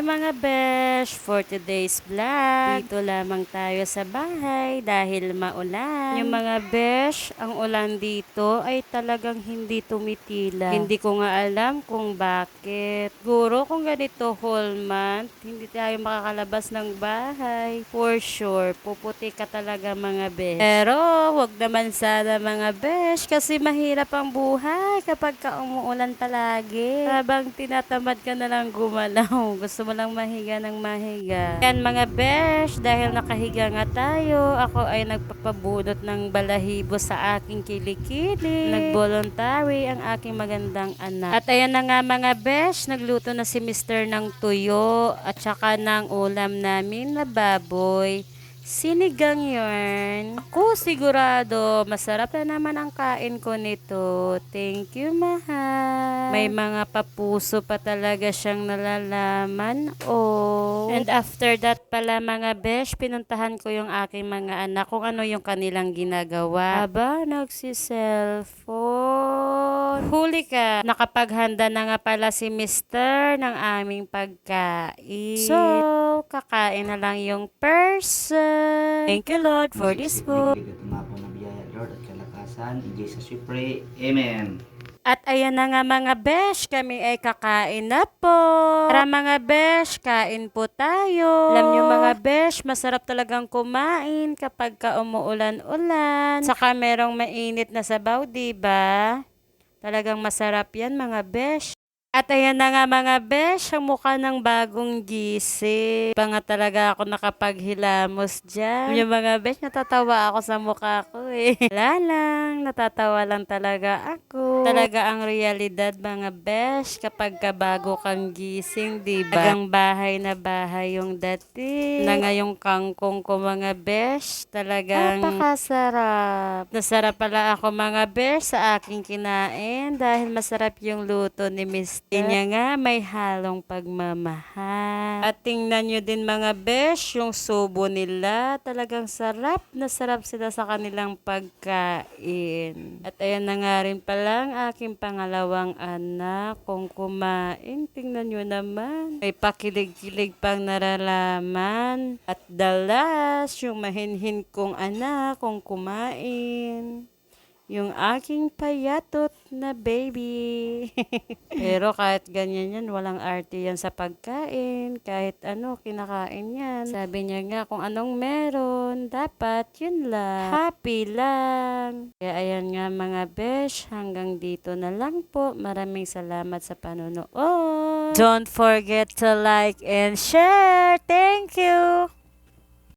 Hi mga besh! For today's vlog, dito lamang tayo sa bahay dahil maulan. Yung mga besh, ang ulan dito ay talagang hindi tumitila. Hindi ko nga alam kung bakit. Guro kung ganito whole month, hindi tayo makakalabas ng bahay. For sure, puputi ka talaga mga besh. Pero, wag naman sana mga besh kasi mahirap ang buhay kapag ka umuulan palagi. Habang tinatamad ka na lang gumalaw. Gusto mo lang mahiga ng mahiga. Yan mga besh, dahil nakahiga nga tayo, ako ay nagpapabudot ng balahibo sa aking kilikili. Nag-voluntary ang aking magandang anak. At ayan na nga mga besh, nagluto na si Mr. ng tuyo at saka ng ulam namin na baboy. Sinigang yarn. Ako sigurado, masarap na naman ang kain ko nito. Thank you, mahal. May mga papuso pa talaga siyang nalalaman. Oh. And after that pala mga besh, pinuntahan ko yung aking mga anak kung ano yung kanilang ginagawa. Aba, nagsiselfone. Huli ka. Nakapaghanda na nga pala si Mister ng aming pagkain. So, kakain na lang yung person. Thank you Lord for this food. Bigyan tumapo ng biyaya, Lord, at kalakasan. In Jesus we pray. Amen. At ayan na nga mga besh, kami ay kakain na po. Tara mga besh, kain po tayo. Alam nyo mga besh, masarap talagang kumain kapag ka umuulan-ulan. Saka merong mainit na sabaw, di ba? Talagang masarap yan mga besh. At ayan na nga mga besh, ang mukha ng bagong gising. Pa nga talaga ako nakapaghilamos dyan. Yung mga besh, natatawa ako sa mukha ko eh. Wala lang, natatawa lang talaga ako. Talaga ang realidad mga besh, kapag ka bago kang gising, di ba? Talagang bahay na bahay yung dati. Na ngayong kangkong ko mga besh, talagang napakasarap. Nasarap pala ako mga besh sa aking kinain dahil masarap yung luto ni Miss niya nga may halong pagmamahal. At tingnan nyo din mga besh, yung subo nila. Talagang sarap na sarap sila sa kanilang pagkain. At ayan na nga rin pala ang aking pangalawang anak. Kung kumain, tingnan nyo naman. May pakilig-kilig pang naralaman. At dalas, yung mahinhin kong anak kung kumain yung aking payatot na baby. Pero kahit ganyan yan, walang arte yan sa pagkain. Kahit ano, kinakain yan. Sabi niya nga, kung anong meron, dapat yun lang. Happy lang. Kaya ayan nga mga besh, hanggang dito na lang po. Maraming salamat sa panonood. Don't forget to like and share. Thank you!